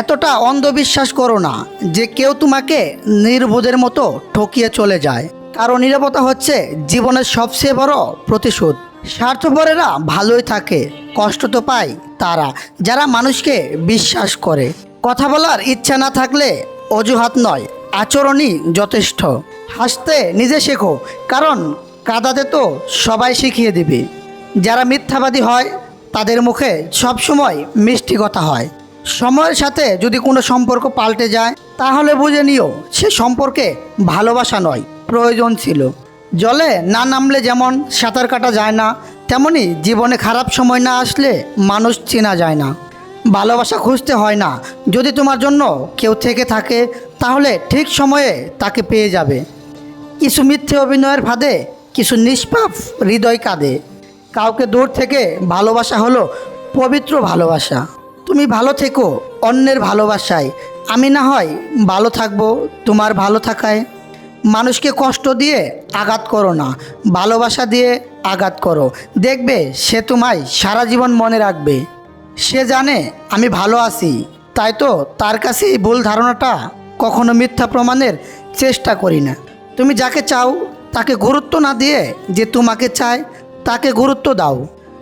এতটা অন্ধবিশ্বাস করো না যে কেউ তোমাকে নির্বোধের মতো ঠকিয়ে চলে যায়। কারণ নিরাপত্তা হচ্ছে জীবনের সবচেয়ে বড় প্রতিশোধ। স্বার্থপরেরা ভালোই থাকে, কষ্ট তো পায় তারা, যারা মানুষকে বিশ্বাস করে। কথা বলার ইচ্ছা না থাকলে অজুহাত নয়, আচরণই যথেষ্ট। হাসতে নিজে শেখো, কারণ কাদাতে তো সবাই শিখিয়ে দিবে। যারা মিথ্যাবাদী হয়, তাদের মুখে সবসময় মিষ্টি কথা হয়। সময়ের সাথে যদি কোনো সম্পর্ক পাল্টে যায়, তাহলে বুঝে নিও, সে সম্পর্কে ভালোবাসা নয়, প্রয়োজন ছিল। জলে না নামলে যেমন সাঁতার কাটা যায় না, তেমনি জীবনে খারাপ সময় না আসলে মানুষ চেনা যায় না। ভালোবাসা খুঁজতে হয় না, যদি তোমার জন্য কেউ থেকে থাকে, তাহলে ঠিক সময়ে তাকে পেয়ে যাবে। কিছু মিথ্যে অভিনয়ের ফাঁদে, কিছু নিষ্পাপ হৃদয় কাঁদে। কাউকে দূর থেকে ভালোবাসা হলো পবিত্র ভালোবাসা। তুমি ভালো থেকো অন্যের ভালোবাসায়। আমি না হয় ভালো থাকব তোমার ভালো থাকায়। মানুষকে কষ্ট দিয়ে আঘাত করো না, ভালোবাসা দিয়ে আঘাত করো। দেখবে সে তোমায় সারা জীবন মনে রাখবে। সে জানে আমি ভালো আছি, তাই তো তার কাছে এই ভুল ধারণাটা কখনো মিথ্যা প্রমাণের চেষ্টা করি না। তুমি যাকে চাও তাকে গুরুত্ব না দিয়ে যে তোমাকে চায় তাকে গুরুত্ব দাও।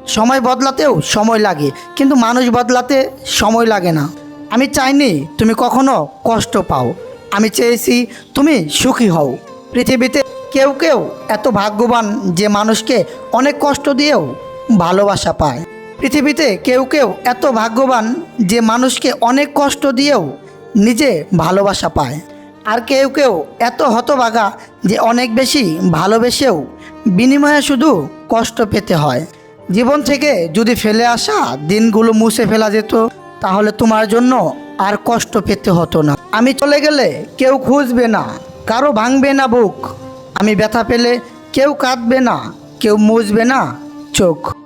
সময় বদলাতেও সময় লাগে, কিন্তু মানুষ বদলাতে সময় লাগে না। আমি চাইনি তুমি কখনো কষ্ট পাও। আমি চেয়েছি তুমি সুখী হও। পৃথিবীতে কেউ কেউ এত ভাগ্যবান যে মানুষকে অনেক কষ্ট দিয়েও ভালোবাসা পায়। পৃথিবীতে কেউ কেউ এত ভাগ্যবান যে মানুষকে অনেক কষ্ট দিয়েও নিজে ভালোবাসা পায়। আর কেউ কেউ এত হতভাগা যে অনেক বেশি ভালোবেসেও বিনিময়ে শুধু কষ্ট পেতে হয়। জীবন থেকে যদি ফেলে আসা দিনগুলো মুছে ফেলা যেত, তাহলে তোমার জন্য আর কষ্ট পেতে হতো না। আমি চলে গেলে কেউ খুঁজবে না, কারও ভাঙবে না বুক। আমি ব্যথা পেলে কেউ কাঁদবে না, কেউ মুছবে না চোখ।